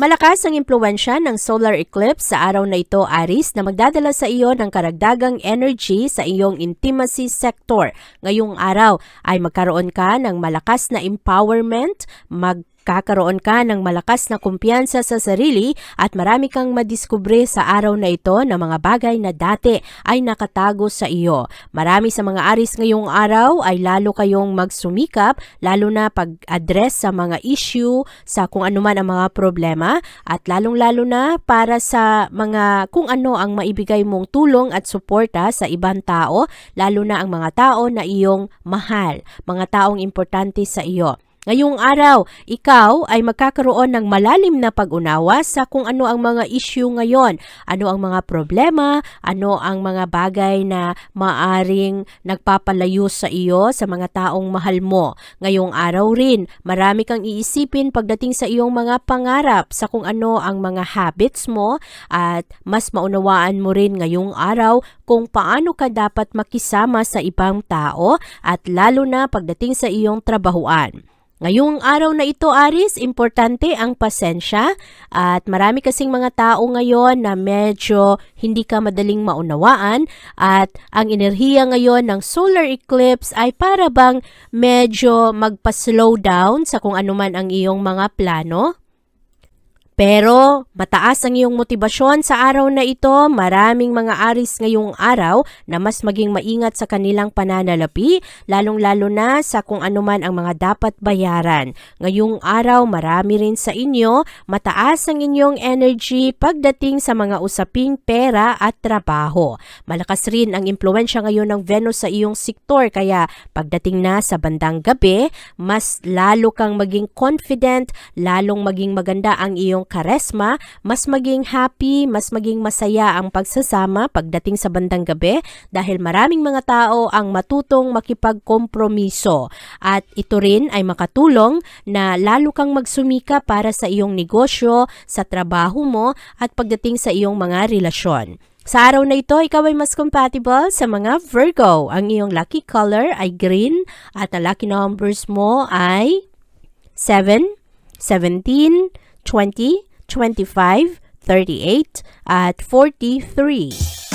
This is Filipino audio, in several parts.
Malakas ang impluensya ng solar eclipse sa araw na ito, Aris, na magdadala sa iyo ng karagdagang energy sa iyong intimacy sector. Ngayong araw ay magkaroon ka ng malakas na empowerment, magkakaroon ka ng malakas na kumpiyansa sa sarili at marami kang madiskubre sa araw na ito na mga bagay na dati ay nakatago sa iyo. Marami sa mga aris ngayong araw ay lalo kayong magsumikap, lalo na pag-address sa mga issue, sa kung ano man ang mga problema, at lalong-lalo na para sa mga kung ano ang maibigay mong tulong at suporta sa ibang tao, lalo na ang mga tao na iyong mahal, mga taong importante sa iyo. Ngayong araw, ikaw ay magkakaroon ng malalim na pag-unawa sa kung ano ang mga issue ngayon, ano ang mga problema, ano ang mga bagay na maaring nagpapalayo sa iyo sa mga taong mahal mo. Ngayong araw rin, marami kang iisipin pagdating sa iyong mga pangarap sa kung ano ang mga habits mo at mas maunawaan mo rin ngayong araw kung paano ka dapat makisama sa ibang tao at lalo na pagdating sa iyong trabahuan. Ngayong araw na ito, Aris, importante ang pasensya at marami kasing mga tao ngayon na medyo hindi ka madaling maunawaan at ang enerhiya ngayon ng solar eclipse ay para bang medyo magpa-slow down sa kung ano man ang iyong mga plano. Pero mataas ang iyong motibasyon sa araw na ito, maraming mga aris ngayong araw na mas maging maingat sa kanilang pananalapi, lalong-lalo na sa kung ano man ang mga dapat bayaran. Ngayong araw, marami rin sa inyo, mataas ang inyong energy pagdating sa mga usaping pera at trabaho. Malakas rin ang impluensya ngayon ng Venus sa iyong sektor, kaya pagdating na sa bandang gabi, mas lalo kang maging confident, lalong maging maganda ang iyong karesma, mas maging happy, mas maging masaya ang pagsasama pagdating sa bandang gabi dahil maraming mga tao ang matutong makipagkompromiso. At ito rin ay makatulong na lalo kang magsumika para sa iyong negosyo, sa trabaho mo at pagdating sa iyong mga relasyon. Sa araw na ito, ikaw ay mas compatible sa mga Virgo. Ang iyong lucky color ay green at ang lucky numbers mo ay 7, 17, 20, 25, 38, at 43.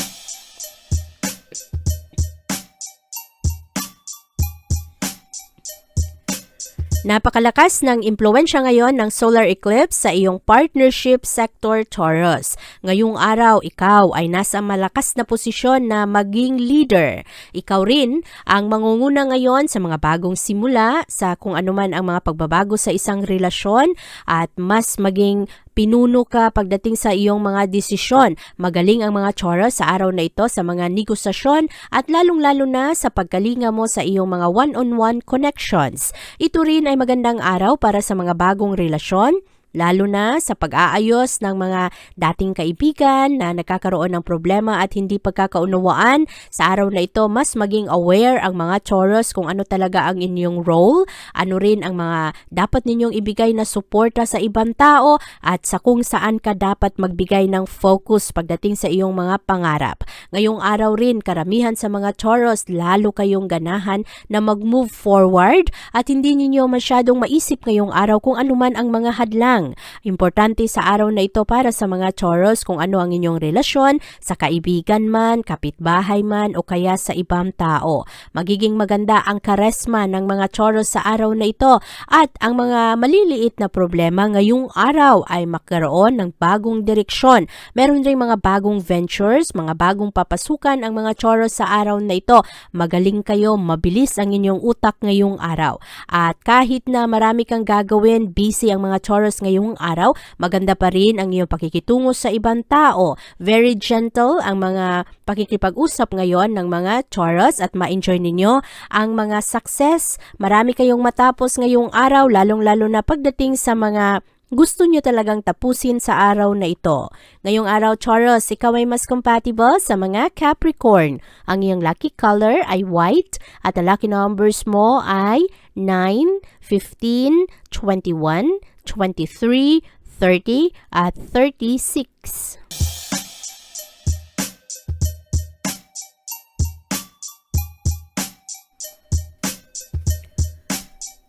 Napakalakas ng impluensya ngayon ng solar eclipse sa iyong partnership sector Taurus. Ngayong araw, ikaw ay nasa malakas na posisyon na maging leader. Ikaw rin ang mangunguna ngayon sa mga bagong simula, sa kung anuman ang mga pagbabago sa isang relasyon at mas maging pinuno ka pagdating sa iyong mga desisyon. Magaling ang mga Taurus sa araw na ito sa mga negosasyon at lalong-lalo na sa pagkalinga mo sa iyong mga one-on-one connections. Ito rin ay magandang araw para sa mga bagong relasyon, lalo na sa pag-aayos ng mga dating kaibigan na nagkakaroon ng problema at hindi pagkakaunawaan. Sa araw na ito, mas maging aware ang mga Taurus kung ano talaga ang inyong role, ano rin ang mga dapat ninyong ibigay na suporta sa ibang tao at sa kung saan ka dapat magbigay ng focus pagdating sa iyong mga pangarap. Ngayong araw rin, karamihan sa mga Taurus, lalo kayong ganahan na mag-move forward at hindi ninyo masyadong maisip ngayong araw kung ano man ang mga hadlang. Lang. Importante sa araw na ito para sa mga Taurus kung ano ang inyong relasyon sa kaibigan man, kapitbahay man o kaya sa ibang tao. Magiging maganda ang karesma ng mga Taurus sa araw na ito at ang mga maliliit na problema ngayong araw ay magkaroon ng bagong direksyon. Meron rin mga bagong ventures, mga bagong papasukan ang mga Taurus sa araw na ito. Magaling kayo, mabilis ang inyong utak ngayong araw. At kahit na marami kang gagawin, busy ang mga Taurus ngayong araw, maganda pa rin ang iyong pakikitungo sa ibang tao. Very gentle ang mga pakikipag-usap ngayon ng mga Taurus at ma-enjoy ninyo ang mga success. Marami kayong matapos ngayong araw, lalong-lalo na pagdating sa mga gusto nyo talagang tapusin sa araw na ito. Ngayong araw, Taurus, ikaw ay mas compatible sa mga Capricorn. Ang iyong lucky color ay white at ang lucky numbers mo ay 9, 15, 21, 23, 30 at 36.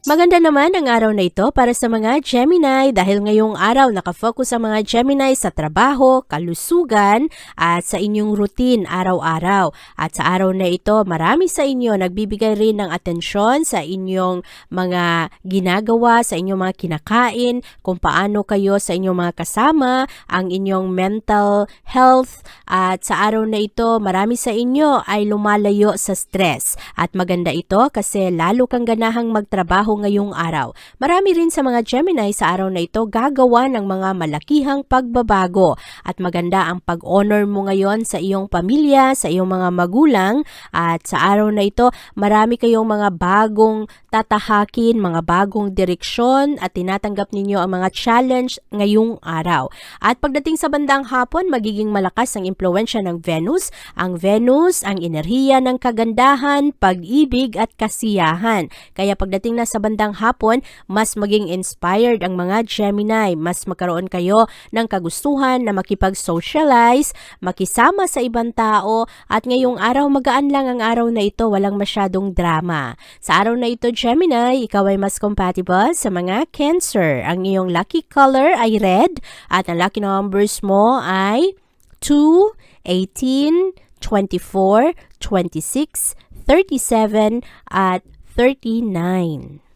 Maganda naman ang araw na ito para sa mga Gemini dahil ngayong araw nakafocus ang mga Gemini sa trabaho, kalusugan at sa inyong routine araw-araw. At sa araw na ito, marami sa inyo nagbibigay rin ng atensyon sa inyong mga ginagawa, sa inyong mga kinakain, kung paano kayo sa inyong mga kasama, ang inyong mental health. At sa araw na ito, marami sa inyo ay lumalayo sa stress. At maganda ito kasi lalo kang ganahang magtrabaho ngayong araw. Marami rin sa mga Gemini sa araw na ito gagawa ng mga malakihang pagbabago at maganda ang pag-honor mo ngayon sa iyong pamilya, sa iyong mga magulang at sa araw na ito marami kayong mga bagong tatahakin, mga bagong direksyon at tinatanggap ninyo ang mga challenge ngayong araw. At pagdating sa bandang hapon, magiging malakas ang impluensya ng Venus. Ang Venus, ang enerhiya ng kagandahan, pag-ibig at kasiyahan. Kaya pagdating na sa bandang hapon, mas maging inspired ang mga Gemini. Mas magkaroon kayo ng kagustuhan na makipag-socialize, makisama sa ibang tao, at ngayong araw magaan lang ang araw na ito, walang masyadong drama. Sa araw na ito, Gemini, ikaw ay mas compatible sa mga Cancer. Ang iyong lucky color ay red at ang lucky numbers mo ay 2, 18, 24, 26, 37 at 39.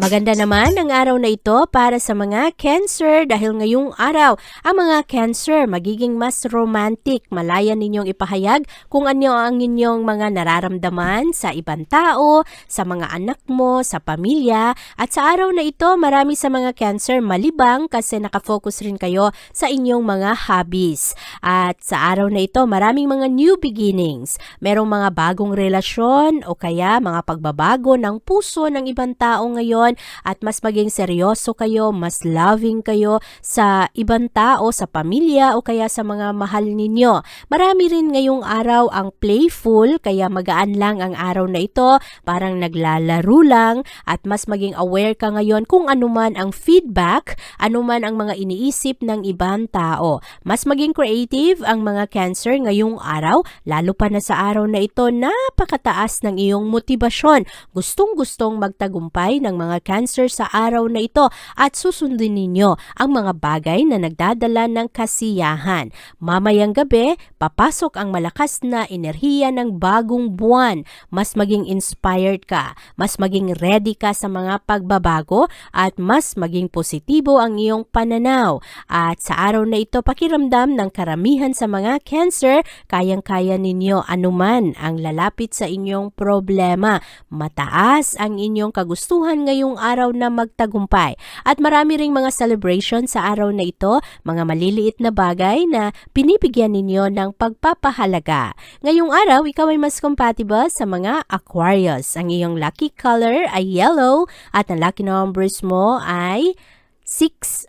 Maganda naman ang araw na ito para sa mga Cancer dahil ngayong araw ang mga Cancer magiging mas romantic. Malaya ninyong ipahayag kung ano ang inyong mga nararamdaman sa ibang tao, sa mga anak mo, sa pamilya. At sa araw na ito marami sa mga Cancer malibang kasi nakafocus rin kayo sa inyong mga hobbies. At sa araw na ito maraming mga new beginnings. Merong mga bagong relasyon o kaya mga pagbabago ng puso ng ibang tao ngayon at mas maging seryoso kayo, mas loving kayo sa ibang tao, sa pamilya o kaya sa mga mahal ninyo. Marami rin ngayong araw ang playful kaya magaan lang ang araw na ito, parang naglalaro lang at mas maging aware ka ngayon kung anuman ang feedback, anuman ang mga iniisip ng ibang tao. Mas maging creative ang mga cancer ngayong araw, lalo pa na sa araw na ito, napakataas ng iyong motibasyon. Gustong-gustong magtagumpay ng mga cancer sa araw na ito at susundin ninyo ang mga bagay na nagdadala ng kasiyahan. Mamayang gabi, papasok ang malakas na enerhiya ng bagong buwan. Mas maging inspired ka, mas maging ready ka sa mga pagbabago at mas maging positibo ang iyong pananaw. At sa araw na ito, pakiramdam ng karamihan sa mga cancer, kayang-kaya ninyo anuman ang lalapit sa inyong problema. Mataas ang inyong kagustuhan ngayong araw na magtagumpay. At marami ring mga celebration sa araw na ito, mga maliliit na bagay na binibigyan ninyo ng pagpapahalaga. Ngayong araw, ikaw ay mas compatible sa mga Aquarius. Ang iyong lucky color ay yellow at ang lucky numbers mo ay 6,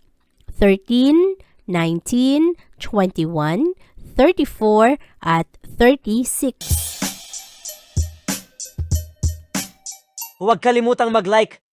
13, 19, 21, 34 at 36. Huwag kalimutang mag-like,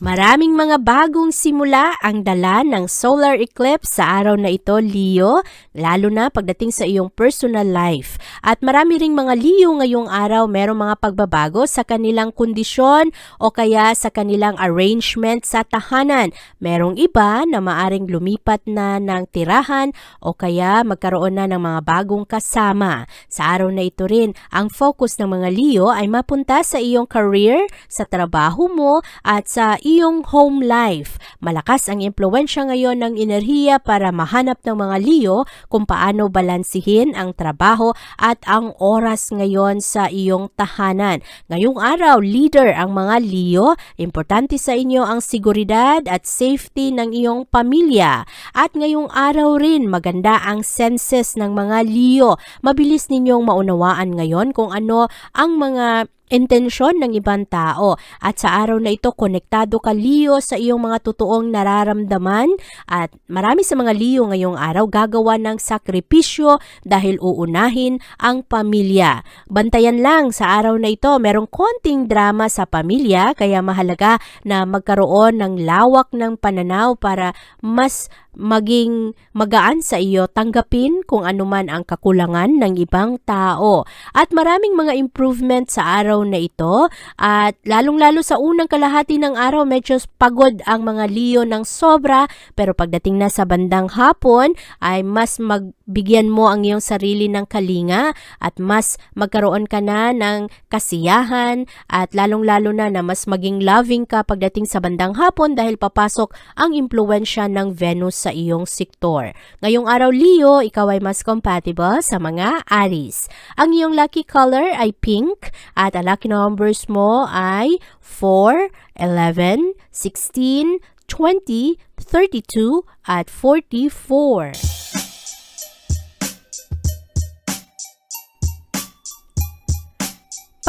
Maraming mga bagong simula ang dala ng solar eclipse sa araw na ito, Leo, lalo na pagdating sa iyong personal life. At marami ring mga Leo ngayong araw merong mga pagbabago sa kanilang kondisyon o kaya sa kanilang arrangement sa tahanan. Merong iba na maaring lumipat na ng tirahan o kaya magkaroon na ng mga bagong kasama. Sa araw na ito rin, ang focus ng mga Leo ay mapunta sa iyong career, sa trabaho mo at sa iyong home life. Malakas ang impluensya ngayon ng enerhiya para mahanap ng mga Leo kung paano balansihin ang trabaho at ang oras ngayon sa iyong tahanan. Ngayong araw, leader ang mga Leo. Importante sa inyo ang seguridad at safety ng iyong pamilya. At ngayong araw rin, maganda ang senses ng mga Leo. Mabilis ninyong maunawaan ngayon kung ano ang mga intensyon ng ibang tao. At sa araw na ito, konektado ka Leo sa iyong mga totoong nararamdaman at marami sa mga Leo ngayong araw gagawa ng sakripisyo dahil uunahin ang pamilya. Bantayan lang sa araw na ito, merong konting drama sa pamilya kaya mahalaga na magkaroon ng lawak ng pananaw para mas maging magaan sa iyo tanggapin kung anuman ang kakulangan ng ibang tao. At maraming mga improvement sa araw na ito at lalong-lalo sa unang kalahati ng araw medyo pagod ang mga Leo ng sobra pero pagdating na sa bandang hapon ay mas magbigyan mo ang iyong sarili ng kalinga at mas magkaroon ka na ng kasiyahan at lalong-lalo na na mas maging loving ka pagdating sa bandang hapon dahil papasok ang impluensya ng Venus sa iyong sektor. Ngayong araw Leo, ikaw ay mas compatible sa mga Aries. Ang iyong lucky color ay pink at ang lucky numbers mo ay 4, 11, 16, 20, 32 at 44.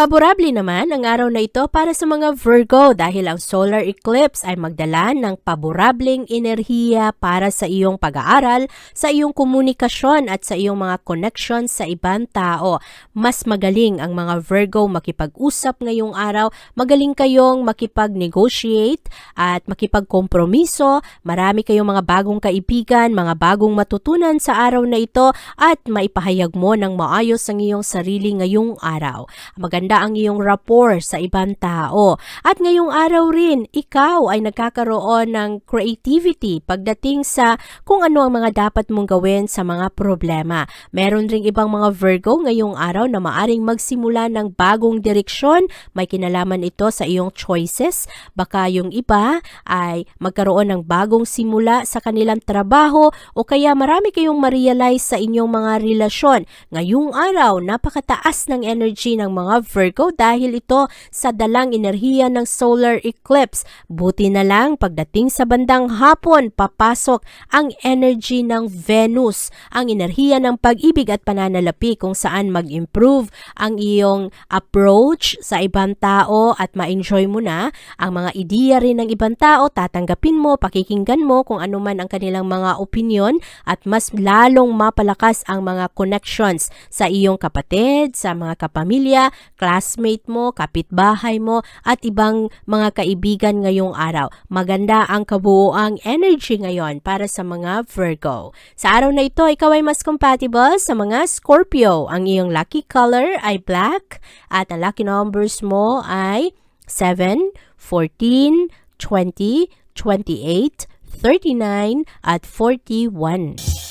Paborable naman ang araw na ito para sa mga Virgo dahil ang solar eclipse ay magdala ng paborableng enerhiya para sa iyong pag-aaral, sa iyong komunikasyon at sa iyong mga connection sa ibang tao. Mas magaling ang mga Virgo makipag-usap ngayong araw, magaling kayong makipag-negotiate at makipag-kompromiso, marami kayong mga bagong kaibigan, mga bagong matutunan sa araw na ito at maipahayag mo ng maayos ang iyong sarili ngayong araw. Maganda ang iyong rapport sa ibang tao. At ngayong araw rin, ikaw ay nagkakaroon ng creativity pagdating sa kung ano ang mga dapat mong gawin sa mga problema. Meron ring ibang mga Virgo ngayong araw na maaring magsimula ng bagong direksyon. May kinalaman ito sa iyong choices. Baka yung iba ay magkaroon ng bagong simula sa kanilang trabaho o kaya marami kayong ma-realize sa inyong mga relasyon. Ngayong araw, napakataas ng energy ng mga Virgo dahil ito sa dalang enerhiya ng solar eclipse. Buti na lang pagdating sa bandang hapon, papasok ang energy ng Venus, ang enerhiya ng pag-ibig at pananalapi kung saan mag-improve ang iyong approach sa ibang tao at ma-enjoy mo na ang mga ideya rin ng ibang tao, tatanggapin mo, pakikinggan mo kung ano man ang kanilang mga opinion at mas lalong mapalakas ang mga connections sa iyong kapatid, sa mga kapamilya, classmate mo, kapitbahay mo, at ibang mga kaibigan ngayong araw. Maganda ang kabuoang energy ngayon para sa mga Virgo. Sa araw na ito, ikaw ay mas compatible sa mga Scorpio. Ang iyong lucky color ay black at ang lucky numbers mo ay 7, 14, 20, 28, 39, at 41.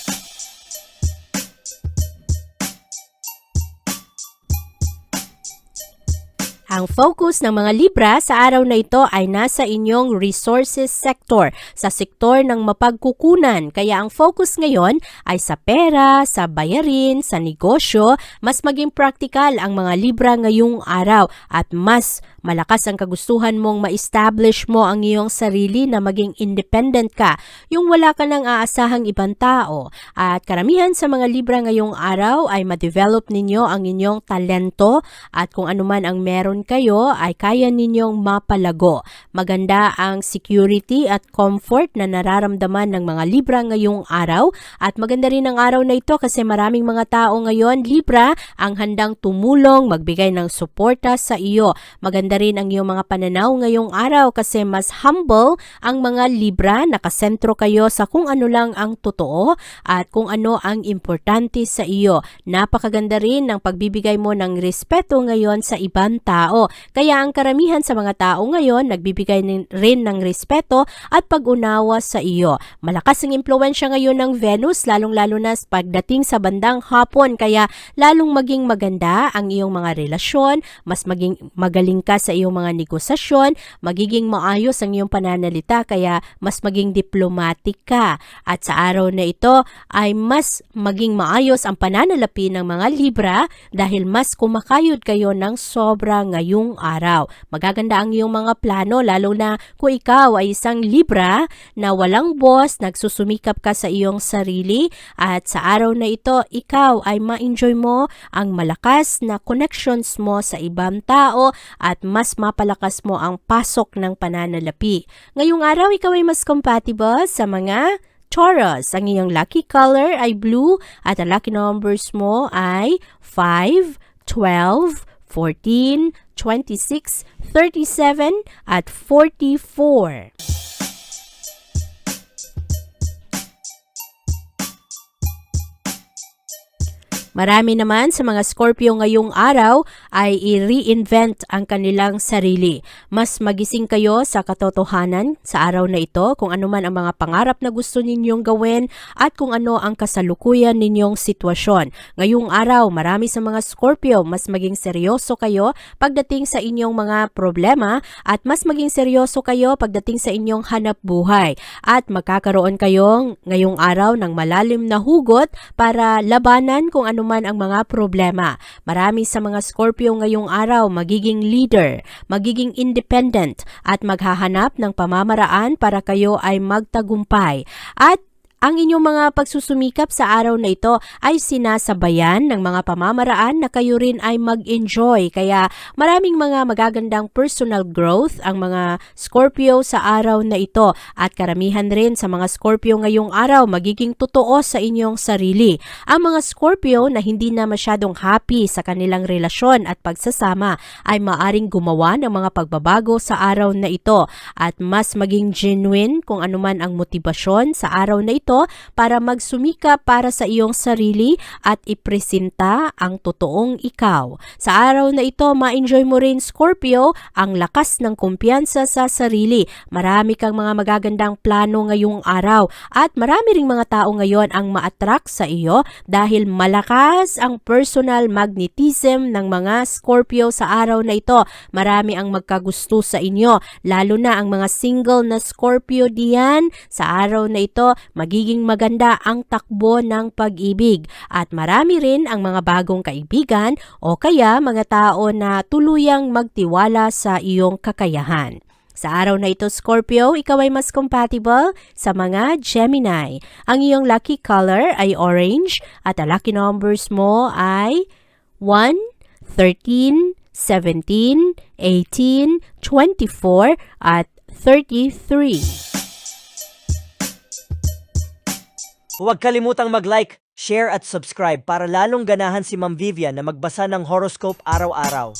Ang focus ng mga Libra sa araw na ito ay nasa inyong resources sector, sa sektor ng mapagkukunan. Kaya ang focus ngayon ay sa pera, sa bayarin, sa negosyo, mas maging practical ang mga Libra ngayong araw at mas malakas ang kagustuhan mong ma-establish mo ang iyong sarili na maging independent ka, yung wala ka nang aasahang ibang tao. At karamihan sa mga Libra ngayong araw ay ma-develop ninyo ang inyong talento at kung anuman ang meron kayo ay kaya ninyong mapalago. Maganda ang security at comfort na nararamdaman ng mga Libra ngayong araw at maganda rin ang araw na ito kasi maraming mga tao ngayon Libra ang handang tumulong, magbigay ng suporta sa iyo. Maganda Maganda rin ang iyong mga pananaw ngayong araw kasi mas humble ang mga Libra, nakasentro kayo sa kung ano lang ang totoo at kung ano ang importante sa iyo. Napakaganda rin ng pagbibigay mo ng respeto ngayon sa ibang tao. Kaya ang karamihan sa mga tao ngayon nagbibigay rin ng respeto at pag-unawa sa iyo. Malakas ang impluensya ngayon ng Venus lalong-lalo na pagdating sa bandang hapon kaya lalong maging maganda ang iyong mga relasyon, mas maging magaling ka sa iyong mga negosasyon, magiging maayos ang iyong pananalita kaya mas maging diplomatic ka. At sa araw na ito ay mas maging maayos ang pananalapi ng mga Libra dahil mas kumakayod kayo ng sobra ngayong araw. Magaganda ang iyong mga plano lalo na kung ikaw ay isang Libra na walang boss, nagsusumikap ka sa iyong sarili at sa araw na ito ikaw ay ma-enjoy mo ang malakas na connections mo sa ibang tao at mas mapalakas mo ang pasok ng pananalapi. Ngayong araw ikaw ay mas compatible sa mga Taurus, ang iyong lucky color ay blue at ang lucky numbers mo ay 5, 12, 14, 26, 37 at 44. Marami naman sa mga Scorpio ngayong araw ay i-reinvent ang kanilang sarili. Mas magising kayo sa katotohanan sa araw na ito kung ano man ang mga pangarap na gusto ninyong gawin at kung ano ang kasalukuyan ninyong sitwasyon. Ngayong araw, marami sa mga Scorpio mas maging seryoso kayo pagdating sa inyong mga problema at mas maging seryoso kayo pagdating sa inyong hanap buhay. At magkakaroon kayong ngayong araw ng malalim na hugot para labanan kung ano man ang mga problema. Marami sa mga Scorpio ngayong araw magiging leader, magiging independent at maghahanap ng pamamaraan para kayo ay magtagumpay. At ang inyong mga pagsusumikap sa araw na ito ay sinasabayan ng mga pamamaraan na kayo rin ay mag-enjoy. Kaya maraming mga magagandang personal growth ang mga Scorpio sa araw na ito. At karamihan rin sa mga Scorpio ngayong araw magiging totoo sa inyong sarili. Ang mga Scorpio na hindi na masyadong happy sa kanilang relasyon at pagsasama ay maaring gumawa ng mga pagbabago sa araw na ito at mas maging genuine kung anuman ang motibasyon sa araw na ito para magsumika para sa iyong sarili at ipresenta ang totoong ikaw. Sa araw na ito, ma-enjoy mo rin Scorpio ang lakas ng kumpiyansa sa sarili. Marami kang mga magagandang plano ngayong araw at marami ring mga tao ngayon ang ma-attract sa iyo dahil malakas ang personal magnetism ng mga Scorpio sa araw na ito. Marami ang magkagusto sa inyo, lalo na ang mga single na Scorpio diyan. Sa araw na ito, magiging maganda ang takbo ng pag-ibig at marami rin ang mga bagong kaibigan o kaya mga tao na tuluyang magtiwala sa iyong kakayahan. Sa araw na ito, Scorpio, ikaw ay mas compatible sa mga Gemini. Ang iyong lucky color ay orange at ang lucky numbers mo ay 1, 13, 17, 18, 24 at 33. Huwag kalimutang mag-like, share at subscribe para lalong ganahan si Ma'am Vivian na magbasa ng horoscope araw-araw.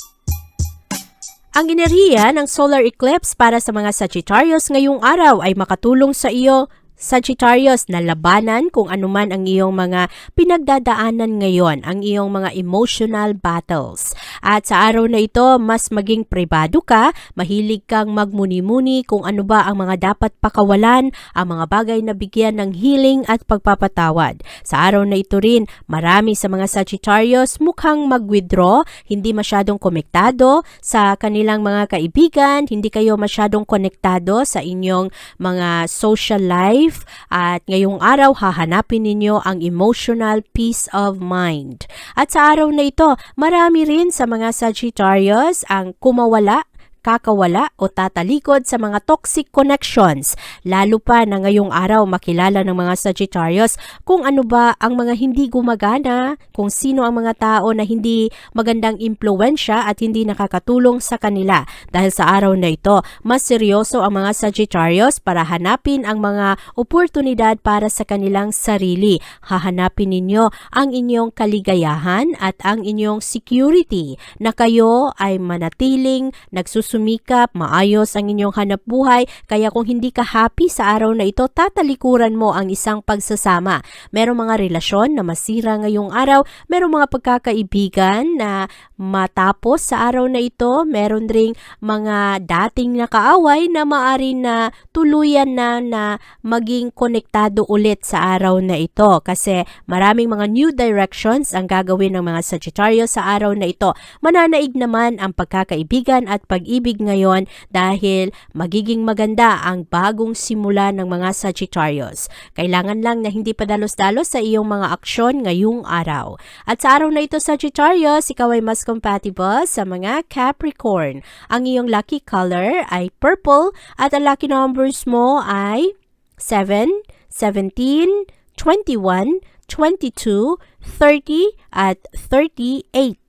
Ang enerhiya ng solar eclipse para sa mga Sagittarius ngayong araw ay makatulong sa iyo Sagittarius na labanan kung anuman ang iyong mga pinagdadaanan ngayon, ang iyong mga emotional battles. At sa araw na ito, mas maging pribado ka, mahilig kang magmuni-muni kung ano ba ang mga dapat pakawalan, ang mga bagay na bigyan ng healing at pagpapatawad. Sa araw na ito rin, marami sa mga Sagittarius mukhang mag-withdraw, hindi masyadong konektado sa kanilang mga kaibigan, hindi kayo masyadong konektado sa inyong mga social life, at ngayong araw hahanapin ninyo ang emotional peace of mind. At sa araw na ito, marami rin sa mga Sagittarius ang kumawala kakawala o tatalikod sa mga toxic connections. Lalo pa na ngayong araw makilala ng mga Sagittarius kung ano ba ang mga hindi gumagana, kung sino ang mga tao na hindi magandang impluensya at hindi nakakatulong sa kanila. Dahil sa araw na ito, mas seryoso ang mga Sagittarius para hanapin ang mga oportunidad para sa kanilang sarili. Hahanapin ninyo ang inyong kaligayahan at ang inyong security na kayo ay manatiling nagsusunod sumikap, maayos ang inyong hanap buhay, kaya kung hindi ka happy sa araw na ito, tatalikuran mo ang isang pagsasama. Merong mga relasyon na masira ngayong araw, merong mga pagkakaibigan na matapos sa araw na ito, meron ring mga dating nakaaway na maari na tuluyan na na maging konektado ulit sa araw na ito kasi maraming mga new directions ang gagawin ng mga Sagittarius sa araw na ito. Mananaig naman ang pagkakaibigan at pag-ibig ngayon dahil magiging maganda ang bagong simula ng mga Sagittarius. Kailangan lang na hindi padalos-dalos sa iyong mga aksyon ngayong araw. At sa araw na ito Sagittarius, ikaw ay mas compatible sa mga Capricorn. Ang iyong lucky color ay purple at ang lucky numbers mo ay 7, 17, 21, 22, 30 at 38.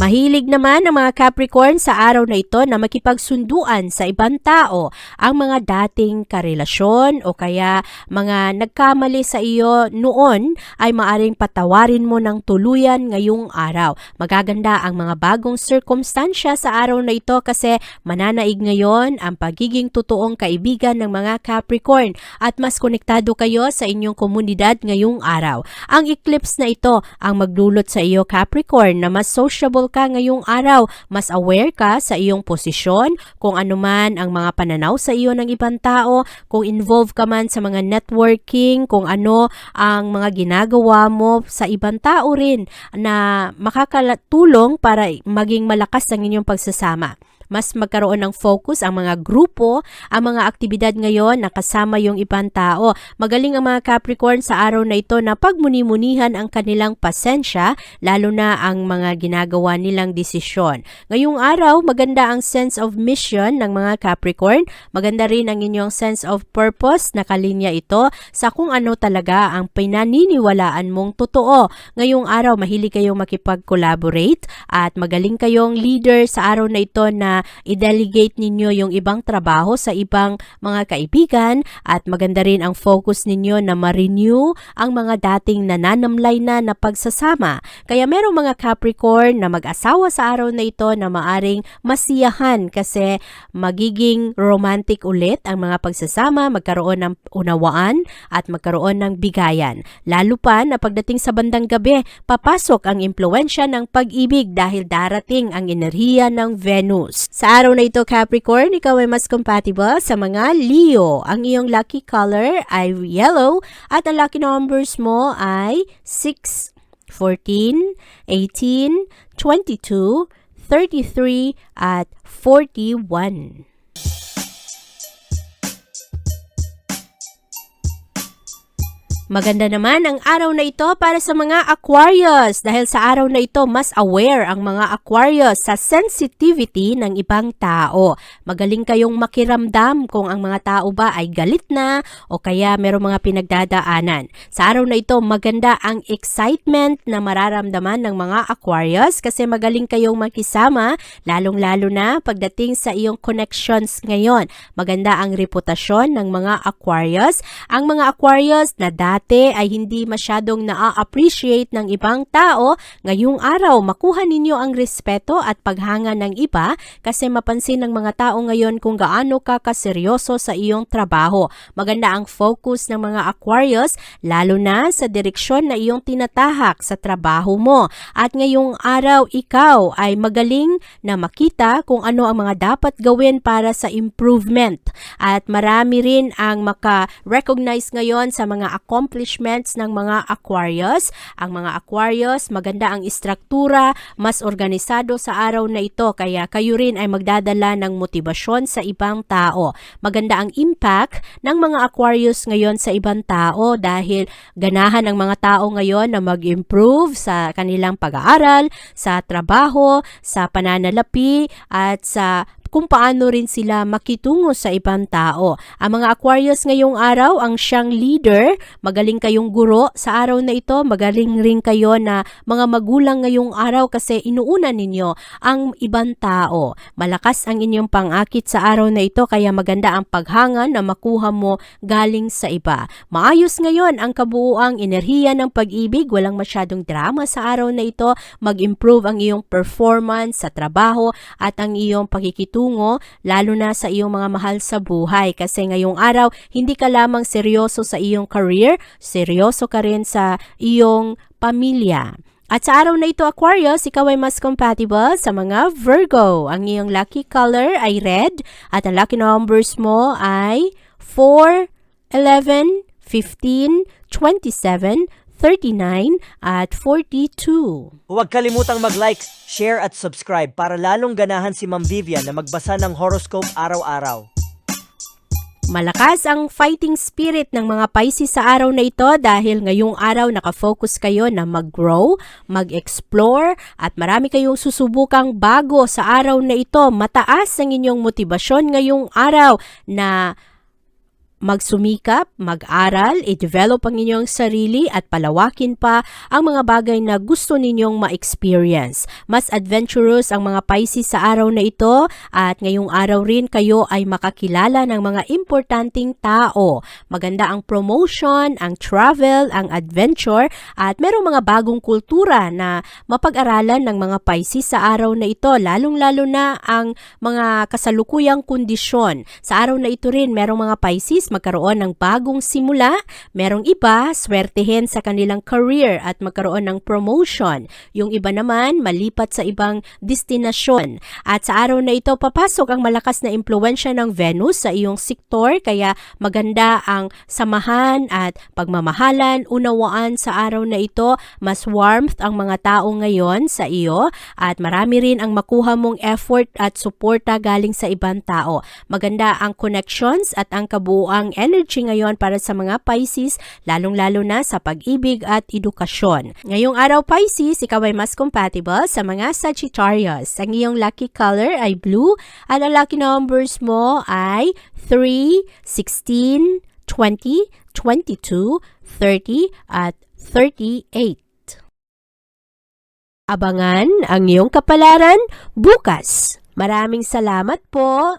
Mahilig naman ang mga Capricorn sa araw na ito na makipagsunduan sa ibang tao ang mga dating karelasyon o kaya mga nagkamali sa iyo noon ay maaring patawarin mo ng tuluyan ngayong araw. Magaganda ang mga bagong sirkumstansya sa araw na ito kasi mananaig ngayon ang pagiging totoong kaibigan ng mga Capricorn at mas konektado kayo sa inyong komunidad ngayong araw. Ang eclipse na ito ang magdulot sa iyo Capricorn na mas sociable ka ngayong araw, mas aware ka sa iyong posisyon, kung ano man ang mga pananaw sa iyo ng ibang tao, kung involved ka man sa mga networking, kung ano ang mga ginagawa mo sa ibang tao rin na makakatulong para maging malakas ang inyong pagsasama mas magkaroon ng focus ang mga grupo, ang mga aktibidad ngayon na kasama yung ibang tao. Magaling ang mga Capricorn sa araw na ito na pagmuni-munihan ang kanilang pasensya, lalo na ang mga ginagawa nilang desisyon. Ngayong araw, maganda ang sense of mission ng mga Capricorn. Maganda rin ang inyong sense of purpose, nakalinya ito sa kung ano talaga ang pinaniniwalaan mong totoo. Ngayong araw, mahilig kayong makipag-collaborate at magaling kayong leader sa araw na ito na i-delegate ninyo yung ibang trabaho sa ibang mga kaibigan at maganda rin ang focus ninyo na ma-renew ang mga dating nananamlay na na pagsasama. Kaya merong mga Capricorn na mag-asawa sa araw na ito na maaring masiyahan kasi magiging romantic ulit ang mga pagsasama, magkaroon ng unawaan at magkaroon ng bigayan. Lalo pa na pagdating sa bandang gabi, papasok ang impluensya ng pag-ibig dahil darating ang enerhiya ng Venus. Sa araw na ito Capricorn, ikaw ay mas compatible sa mga Leo. Ang iyong lucky color ay yellow at ang lucky numbers mo ay 6, 14, 18, 22, 33 at 41. Maganda naman ang araw na ito para sa mga Aquarius dahil sa araw na ito mas aware ang mga Aquarius sa sensitivity ng ibang tao. Magaling kayong makiramdam kung ang mga tao ba ay galit na o kaya merong mga pinagdadaanan. Sa araw na ito maganda ang excitement na mararamdaman ng mga Aquarius kasi magaling kayong makisama lalong-lalo na pagdating sa iyong connections ngayon. Maganda ang reputasyon ng mga Aquarius. Ang mga Aquarius na dati ay hindi masyadong na-appreciate ng ibang tao, ngayong araw makuha ninyo ang respeto at paghanga ng iba kasi mapansin ng mga tao ngayon kung gaano ka kaseryoso sa iyong trabaho. Maganda ang focus ng mga Aquarius lalo na sa direksyon na iyong tinatahak sa trabaho mo. At ngayong araw ikaw ay magaling na makita kung ano ang mga dapat gawin para sa improvement. At marami rin ang maka-recognize ngayon sa mga accomplishments ng mga Aquarius. Ang mga Aquarius, maganda ang istruktura, mas organisado sa araw na ito kaya kayo rin ay magdadala ng motibasyon sa ibang tao. Maganda ang impact ng mga Aquarius ngayon sa ibang tao dahil ganahan ng mga tao ngayon na mag-improve sa kanilang pag-aaral, sa trabaho, sa pananalapi at sa kung paano rin sila makitungo sa ibang tao. Ang mga Aquarius ngayong araw ang siyang leader, magaling kayong guro sa araw na ito, magaling rin kayo na mga magulang ngayong araw kasi inuuna ninyo ang ibang tao. Malakas ang inyong pangakit sa araw na ito kaya maganda ang paghanga na makuha mo galing sa iba. Maayos ngayon ang kabuuang enerhiya ng pag-ibig, walang masyadong drama sa araw na ito, mag-improve ang iyong performance sa trabaho at ang iyong pakikitungo lalo na sa iyong mga mahal sa buhay kasi ngayong araw hindi ka lamang seryoso sa iyong career, seryoso ka rin sa iyong pamilya. At sa araw na ito Aquarius, ikaw ay mas compatible sa mga Virgo. Ang iyong lucky color ay red at ang lucky numbers mo ay 4, 11, 15, 27, 39 at 42. Huwag kalimutang mag-like, share at subscribe para lalong ganahan si Ma'am Vivian na magbasa ng horoscope araw-araw. Malakas ang fighting spirit ng mga Pisces sa araw na ito dahil ngayong araw nakafocus kayo na mag-grow, mag-explore at marami kayong susubukang bago sa araw na ito. Mataas ang inyong motibasyon ngayong araw na magsumikap, mag-aral, i-develop ang inyong sarili at palawakin pa ang mga bagay na gusto ninyong ma-experience. Mas adventurous ang mga Pisces sa araw na ito at ngayong araw rin kayo ay makakilala ng mga importanteng tao. Maganda ang promotion, ang travel, ang adventure at merong mga bagong kultura na mapag-aralan ng mga Pisces sa araw na ito, lalong-lalo na ang mga kasalukuyang kondisyon. Sa araw na ito rin, merong mga Pisces magkaroon ng bagong simula, merong iba swertehin sa kanilang career at magkaroon ng promotion. Yung iba naman malipat sa ibang destinasyon. At sa araw na ito, papasok ang malakas na impluensya ng Venus sa iyong sektor kaya maganda ang samahan at pagmamahalan, unawaan sa araw na ito. Mas warmth ang mga tao ngayon sa iyo at marami rin ang makuha mong effort at suporta galing sa ibang tao. Maganda ang connections at ang kabuuang energy ngayon para sa mga Pisces, lalong-lalo na sa pag-ibig at edukasyon. Ngayong araw Pisces, ikaw ay mas compatible sa mga Sagittarius. Ang iyong lucky color ay blue at ang lucky numbers mo ay 3, 16, 20, 22, 30 at 38. Abangan ang iyong kapalaran bukas. Maraming salamat po.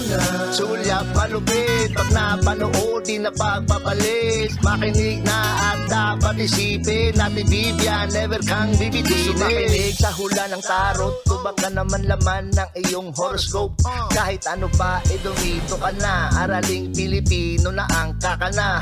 sulyap malupit Pag napanood, di na pagpapalit Makinig na at dapat isipin Ate Vivian, never kang bibitinin. Makinig. Sa hula ng tarot Tubak ka naman laman ng iyong horoscope. Kahit ano pa, eh dumito ka na. Araling Pilipino na ang kakana